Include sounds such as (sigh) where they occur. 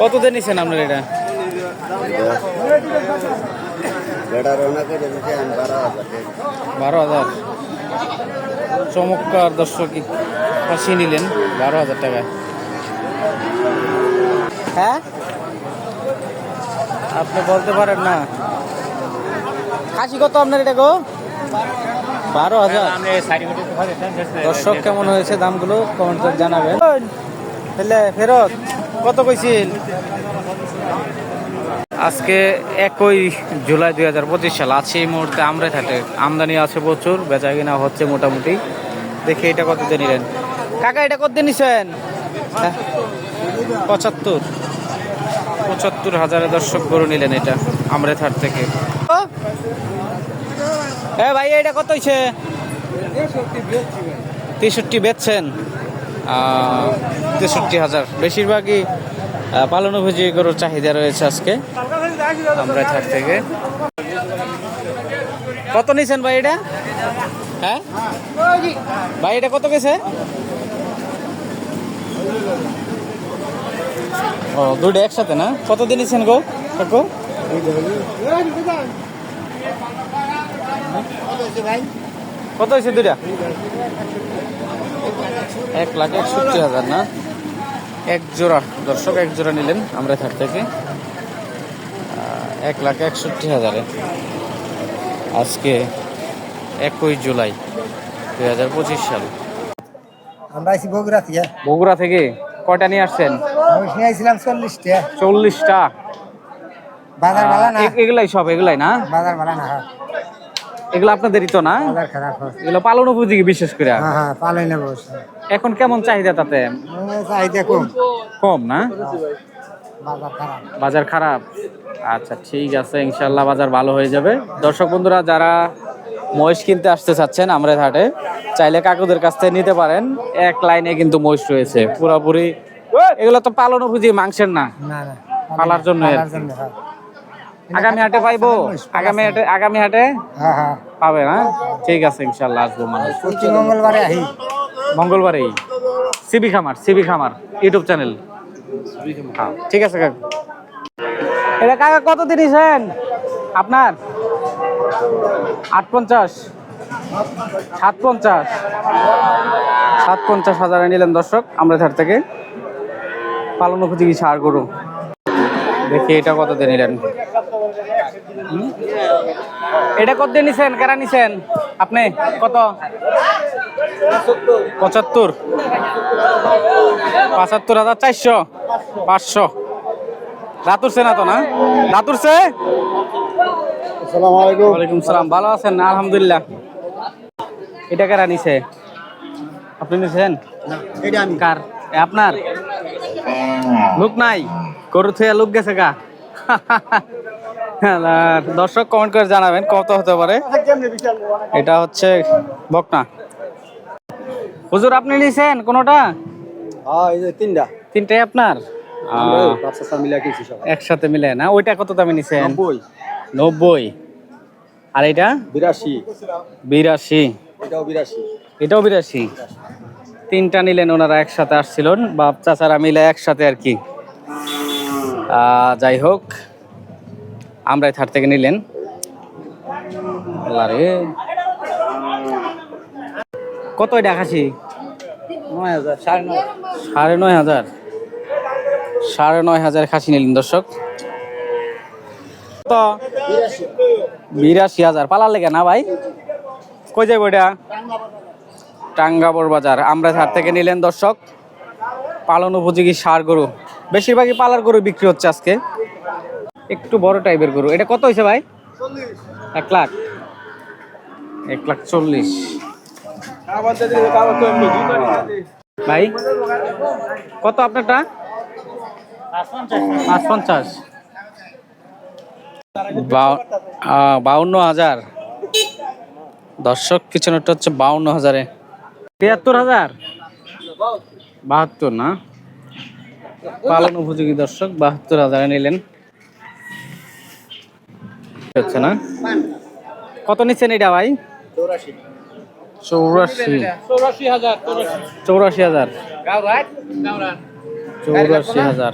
কত দিয়ে নিছেন আপনার এটা? বারো হাজার। চমৎকার দর্শক ফাঁসি নিলেন বারো হাজার টাকায়। হ্যাঁ? আপনি বলতে পারেন না। খাসি কত আপনার এটা গো? বারো হাজার। দর্শক কেমন হয়েছে দামগুলো কমেন্ট করে জানাবেন। তাহলে ফেরত। কত কইছিল? আজকে একই জুলাই দুই হাজার পঁচিশ সাল আছে এই মুহূর্তে আমরা থাকে। আমদানি আছে প্রচুর বেচা কিনা হচ্ছে মোটামুটি। দেখি এটা কত দিয়ে নিলেন। কাকা এটা কত দিয়ে নিছেন? হ্যাঁ, পঁচাত্তর। পঁচাত্তর হাজারের দর্শক গরু নিলেন এটা আমরেথার থেকে। হ্যাঁ ভাই এটা কত হয়েছে তেষট্টি বেচছেন। তেষট্টি হাজার। বেশিরভাগই পালনভোজী গরুর চাহিদা রয়েছে আজকে। আমরা থাক থেকে। কত নিছেন ভাই এটা হ্যাঁ? ভাই এটা কত গেছে? ও দুটো একসাথে না? কত দিন নিছেন গো, কাকু? কত হয়েছে দুইটা? এক লাখ একষট্টি হাজার না? এক জোড়া। দর্শক এক জোড়া নিলেন আমরা থাক। থেকে এক লাখ একষট্টি হাজারে। আজকে একই জুলাই দুই হাজার পঁচিশ সাল। আমরা আইসি বগুড়া থেকে। বগুড়া থেকে কয়টা নিয়ে আসছেন? আমি চল্লিশটা। চল্লিশটা? বাজার ভালো না এগুলাই সব এগুলাই না? বাজার ভালো না হ্যাঁ। এগুলো আপনাদেরই তো না? বাজার খারাপ। এগুলো পালন উপযোগী বিশেষ করে? হ্যাঁ হ্যাঁ এখন কেমন চাহিদা তাতে? চাহিদা কম। কম না? বাজার খারাপ। আচ্ছা ঠিক আছে ইনশাল্লাহ বাজার ভালো হয়ে যাবে। দর্শক বন্ধুরা যারা মহিষ কিনতে আসতে চাচ্ছেন আমরা হাটে চাইলে কাকুদের কাছ থেকে নিতে পারেন। এক লাইনে কিন্তু মহিষ রয়েছে পুরোপুরি। এগুলো তো পালন উপযোগী মাংসের না? পালার জন্য আগামী হাটে পাইবো? আগামী হাটে আগামী হাটে? হ্যাঁ হ্যাঁ। পাবে না? ঠিক আছে ইনশাল্লাহ আসব মানুষ। মঙ্গলবারে আহি। মঙ্গলবারেই। সিবি খামার সিবি খামার ইউটিউব চ্যানেল। হ্যাঁ ঠিক আছে কাকা। এটা কাকা কত দিয়েছেন আপনার? আট পঞ্চাশ সাত পঞ্চাশ সাত পঞ্চাশ হাজারে নিলেন দর্শক আমরা ধার থেকে। পালন উপযোগী সার গরু। দেখি এটা কত দিয়ে নিলেন? এটা কত নিছেন? কারা নিছেন? আপনি? কত? পঁচাত্তর। পঁচাত্তর হাজার চারশো পাঁচশো। রাতুরছে না তো না? রাতুরছে আসসালামু ওয়ালাইকুম সালাম। ভালো আছেন? আলহামদুলিল্লাহ। এটা কারা নিছে? আপনি নিছেন? কার? আপনার? লোক নাই? গরু থেকে লোক গেছে গা। (laughs) আর দর্শক কমেন্ট করে জানাবেন কত হতে পারে। এটা হচ্ছে বকনা। হুজুর আপনি নিছেন কোনোটা? হ্যাঁ এই যে তিনটা। তিনটাই আপনার? একসাথে মিলে না? ওইটা কত দামে নিছেন? নব্বই। আর এটা? বিরাশি। বিরাশি। এটাও বিরাশি। এটাও বিরাশি। তিনটা নিলেন ওনারা একসাথে আসছিলেন বাপ চাচারা মিলে একসাথে আর কি। আহ, যাই হোক। আমরাই থার থেকে নিলেন। আল্লাহ রে। কত এটা খাসি নয় হাজার সাড়ে নয় সাড়ে নয় হাজার। সাড়ে নয় হাজার খাসি নিলেন দর্শক। তো বিরাশি হাজার। পালার লেগে না ভাই? কই যাব এটা? টাঙ্গাবর বাজার। আমরা হাট থেকে নিলেন দর্শক। পালন উপযোগী সার গরু। বেশিরভাগই পালার গরু বিক্রি হচ্ছে আজকে। একটু বড় টাইপের গরু। এটা কত হয়েছে ভাই? এক লাখ। এক লাখ চল্লিশ। ভাই কত আপনারটা? পাঁচ পঞ্চাশ বাউন্ন হাজার। দর্শক পিছনেরটা হচ্ছে বাউন্ন হাজারে। তিয়াত্তর হাজার? বাহাত্তর না? পালন উপযোগী দর্শক বাহাত্তর হাজারে নিলেন। হচ্ছে না? কত নিচ্ছেন এটা ভাই? চৌরাশি। চৌরাশি চৌরাশি। হাজার। চৌরাশি হাজার চৌরাশি হাজার।